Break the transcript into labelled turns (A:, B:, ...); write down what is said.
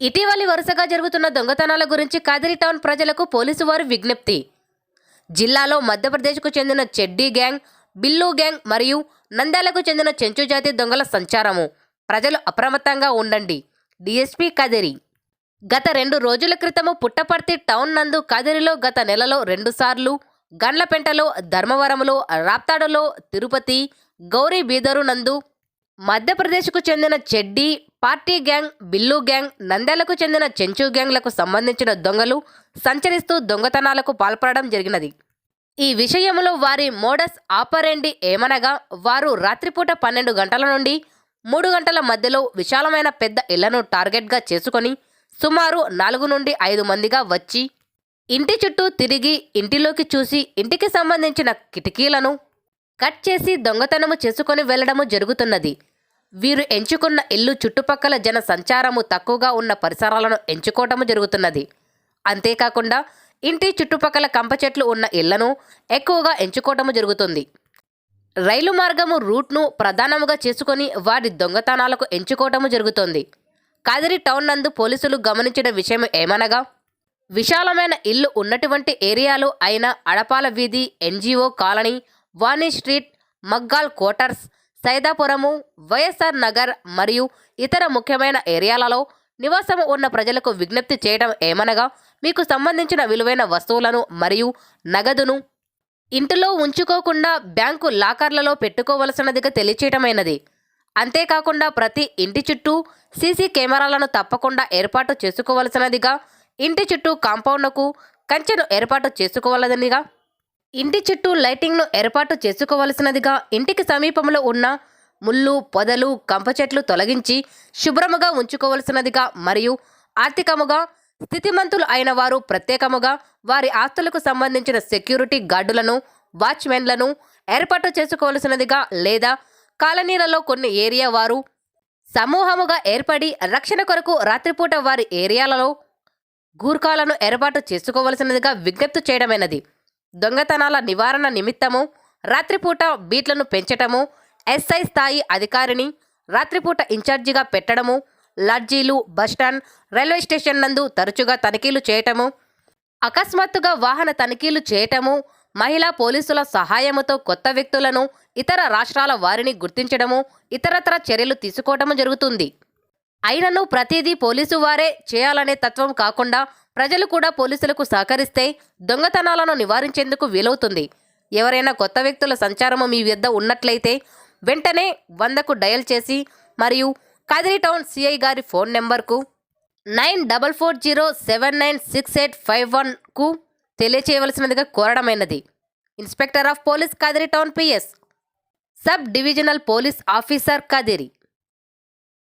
A: ఇటీవలి వరుసగా జరుగుతున్న దొంగతనాల గురించి కాదిరి టౌన్ ప్రజలకు పోలీసు వారు విజ్ఞప్తి. జిల్లాలో మధ్యప్రదేశ్కు చెందిన చెడ్డీ గ్యాంగ్ బిల్లు గ్యాంగ్ మరియు నంద్యాలకు చెందిన చెంచు జాతి దొంగల సంచారము. ప్రజలు అప్రమత్తంగా ఉండండి. డిఎస్పీ కదిరి. గత రెండు రోజుల క్రితము పుట్టపర్తి టౌన్ నందు కదిరిలో గత నెలలో రెండుసార్లు గండ్లపెంటలో ధర్మవరంలో రాప్తాడులో తిరుపతి గౌరీ బీదరు నందు మధ్యప్రదేశ్కు చెందిన చెడ్డీ పార్టీ గ్యాంగ్ బిల్లు గ్యాంగ్ నంద్యాలకు చెందిన చెంచు గ్యాంగ్లకు సంబంధించిన దొంగలు సంచరిస్తూ దొంగతనాలకు పాల్పడడం జరిగినది. ఈ విషయంలో వారి మోడస్ ఆపరేండి ఏమనగా వారు రాత్రిపూట పన్నెండు గంటల నుండి మూడు గంటల మధ్యలో విశాలమైన పెద్ద ఇళ్ళను టార్గెట్గా చేసుకొని సుమారు నాలుగు నుండి ఐదు మందిగా వచ్చి ఇంటి చుట్టూ తిరిగి ఇంటిలోకి చూసి ఇంటికి సంబంధించిన కిటికీలను కట్ చేసి దొంగతనము చేసుకొని వెళ్ళడము జరుగుతున్నది. వీరు ఎంచుకున్న ఇల్లు చుట్టుపక్కల జన సంచారము తక్కువగా ఉన్న పరిసరాలను ఎంచుకోవటము జరుగుతున్నది. అంతేకాకుండా ఇంటి చుట్టుపక్కల కంప చెట్లు ఉన్న ఇళ్ళను ఎక్కువగా ఎంచుకోవటము జరుగుతుంది. రైలు మార్గము రూట్ను ప్రధానముగా చేసుకొని వారి దొంగతనాలకు ఎంచుకోవటము జరుగుతుంది. కాదిరి టౌన్ నందు పోలీసులు గమనించిన విషయం ఏమనగా విశాలమైన ఇల్లు ఉన్నటువంటి ఏరియాలు అయిన అడపాల వీధి NGO colony Vani street Maggal quarters Saidapuram YSR Nagar మరియు ఇతర ముఖ్యమైన ఏరియాలలో నివాసం ఉన్న ప్రజలకు విజ్ఞప్తి చేయడం ఏమనగా మీకు సంబంధించిన విలువైన వస్తువులను మరియు నగదును ఇంటిలో ఉంచుకోకుండా బ్యాంకు లాకర్లలో పెట్టుకోవలసినదిగా తెలియచేయటమైనది. అంతేకాకుండా ప్రతి ఇంటి చుట్టూ సీసీ కెమెరాలను తప్పకుండా ఏర్పాటు చేసుకోవలసినదిగా ఇంటి చుట్టూ కాంపౌండ్కు కంచెను ఏర్పాటు చేసుకోవాలనిగా ఇంటి చుట్టూ లైటింగ్ను ఏర్పాటు చేసుకోవలసినదిగా ఇంటికి సమీపంలో ఉన్న ముళ్ళు పొదలు కంప చెట్లు తొలగించి శుభ్రముగా ఉంచుకోవలసినదిగా మరియు ఆర్థికముగా స్థితిమంతులు అయిన వారు ప్రత్యేకముగా వారి ఆస్తులకు సంబంధించిన సెక్యూరిటీ గార్డులను వాచ్మెన్లను ఏర్పాటు చేసుకోవలసినదిగా లేదా కాలనీలలో కొన్ని ఏరియా వారు సమూహముగా ఏర్పడి రక్షణ కొరకు రాత్రిపూట వారి ఏరియాలలో గూర్ఖాలను ఏర్పాటు చేసుకోవలసినదిగా విజ్ఞప్తి చేయడమైనది. దొంగతనాల నివారణ నిమిత్తము రాత్రిపూట బీట్లను పెంచటము ఎస్ఐ స్థాయి అధికారిని రాత్రిపూట ఇన్ఛార్జిగా పెట్టడము లడ్జీలు బస్టాండ్ రైల్వే స్టేషన్ నందు తరచుగా తనిఖీలు చేయటము అకస్మాత్తుగా వాహన తనిఖీలు చేయటము మహిళా పోలీసుల సహాయముతో కొత్త వ్యక్తులను ఇతర రాష్ట్రాల వారిని గుర్తించడము ఇతరత్ర చర్యలు తీసుకోవటము జరుగుతుంది. అయినను ప్రతిదీ పోలీసు వారే చేయాలనే తత్వం కాకుండా ప్రజలు కూడా పోలీసులకు సహకరిస్తే దొంగతనాలను నివారించేందుకు వీలవుతుంది. ఎవరైనా కొత్త వ్యక్తుల సంచారము మీ వద్ద ఉన్నట్లయితే వెంటనే వందకు డయల్ చేసి మరియు కదిరి టౌన్ సిఐ గారి ఫోన్ నెంబర్కు nine double four zero seven nine six eight five వన్కు తెలియచేయవలసినదిగా కోరడమైనది. Inspector of police Kadiri town PS. Sub divisional police officer Kadiri.